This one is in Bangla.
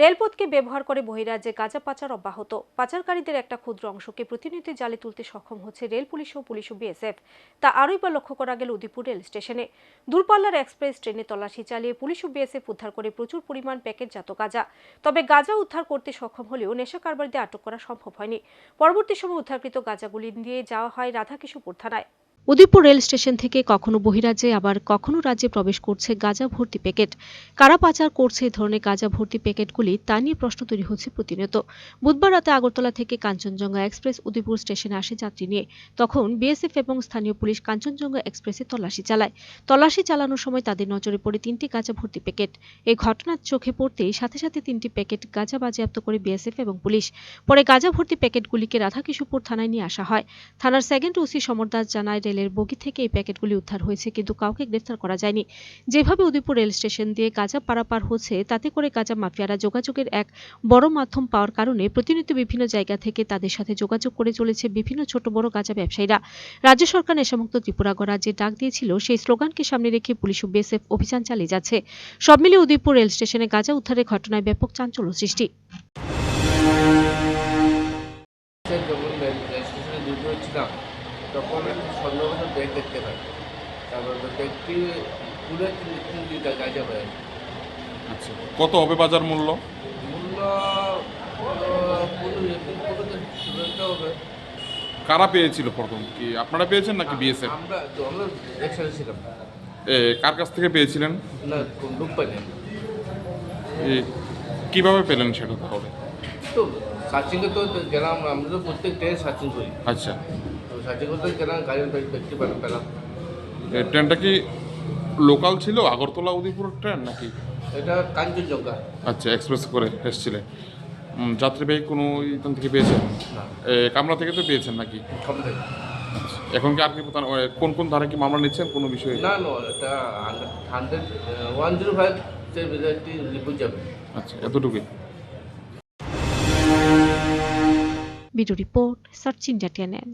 রেলপথকে ব্যবহার করে বহিরাজ্যে গাঁজা পাচার অব্যাহত। পাচারকারীদের একটা ক্ষুদ্র অংশকে প্রতিনিয়ত জালে তুলতে সক্ষম হচ্ছে রেল পুলিশ ও পুলিশ ও বিএসএফ। তা আরই বা লক্ষ্য করা গেল উদয়পুর রেল স্টেশনে। দূরপাল্লার এক্সপ্রেস ট্রেনে তল্লাশি চালিয়ে পুলিশ ও বিএসএফ উদ্ধার করে প্রচুর পরিমাণ প্যাকেটজাত গাঁজা। তবে গাঁজা উদ্ধার করতে সক্ষম হলেও নেশা কারবারিদের আটক করা সম্ভব হয়নি। পরবর্তী সময় উদ্ধারকৃত গাঁজাগুলি নিয়ে যাওয়া হয় রাধাকিশোরপুর থানায়। উদয়পুর রেল স্টেশন থেকে কখনো বহিরাজ্যে, আবার কখনো রাজ্যে প্রবেশ করছে গাঁজা ভর্তি প্যাকেট। কারা পাচার করছে এই ধরনের গাঁজা ভর্তি প্যাকেটগুলি তা নিয়ে প্রশ্ন তৈরি হচ্ছে প্রতিনিয়ত। বুধবার রাতে আগরতলা থেকে কাঞ্চনজঙ্ঘা এক্সপ্রেস উদয়পুর স্টেশনে আসে যাত্রী নিয়ে। তখন বিএসএফ এবং স্থানীয় পুলিশ কাঞ্চনজঙ্ঘা এক্সপ্রেসে তল্লাশি চালায়। তল্লাশি চালানোর সময় তাদের নজরে পড়ে তিনটি গাঁজা ভর্তি প্যাকেট। এই ঘটনার চোখে পড়তেই সাথে সাথে তিনটি প্যাকেট গাঁজা বাজেয়াপ্ত করে বিএসএফ এবং পুলিশ। পরে গাঁজা ভর্তি প্যাকেটগুলিকে রাধাকিশোরপুর থানায় নিয়ে আসা হয়। থানার সেকেন্ড ওসি সমর দাস জানায় রেলের বগি থেকে এই প্যাকেটগুলি উদ্ধার হয়েছে, কিন্তু কাউকে গ্রেফতার করা যায়নি। যেভাবে উদয়পুর রেল স্টেশন দিয়ে গাঁজা পারাপার হচ্ছে, তাতে করে গাঁজা মাফিয়ারা যোগাযোগের এক বড় মাধ্যম পাওয়ার কারণে প্রতিনিয়ত বিভিন্ন জায়গা থেকে তাদের সাথে যোগাযোগ করে চলেছে বিভিন্ন ছোট বড় গাঁজা ব্যবসায়ীরা। রাজ্য সরকার নেশামুক্ত ত্রিপুরা গড়ার যে ডাক দিয়েছিল, সেই স্লোগানকে সামনে রেখে পুলিশ ও বিএসএফ অভিযান চালিয়ে যাচ্ছে। সব মিলিয়ে উদয়পুর রেল স্টেশনে গাঁজা উদ্ধারের ঘটনায় ব্যাপক চাঞ্চল্য সৃষ্টি। হচ্ছিলাম তখন সন্দেহগত ব্যাগ দেখতে পাই তারপর ওই ব্যাগটি পুরো তিন তিন লিটার গাঁজা আচ্ছা কত হবে বাজার মূল্য? মূল্য হবে। কারা পেয়েছিল প্রথম? কি আপনারা পেয়েছেন নাকি বিএসএফ আমরা তো আমরা একসাথে ছিলাম। কার কাছ থেকে পেয়েছিলেন? না লোক পাইনি। এ, কীভাবে পেলেন সেটা তাহলে? তো সার্চিংয়ে তো গেলাম আমরা তো প্রত্যেক ট্রেন সার্চিং করি। আচ্ছা। গাড়ির ব্যক্তি পেলাম। এ, ট্রেনটা কি লোকাল ছিল আগরতলা উদয়পুর ট্রেন নাকি? এটা কাঞ্চনজঙ্ঘা। আচ্ছা এক্সপ্রেস করে এসেছিলেন যাত্রীবাহী কোনো ইতান থেকে পেয়েছেন? এ, কামরা থেকে তো পেয়েছেন নাকি? এখন কি আর কি কোন কোন ধারা কি মামলা নিচ্ছেন কোনো বিষয়ে? না না এটা হান্ড্রেড ওয়ান জিরো ফাইভ যাবে। আচ্ছা এতটুকুই। Video report search India TNN.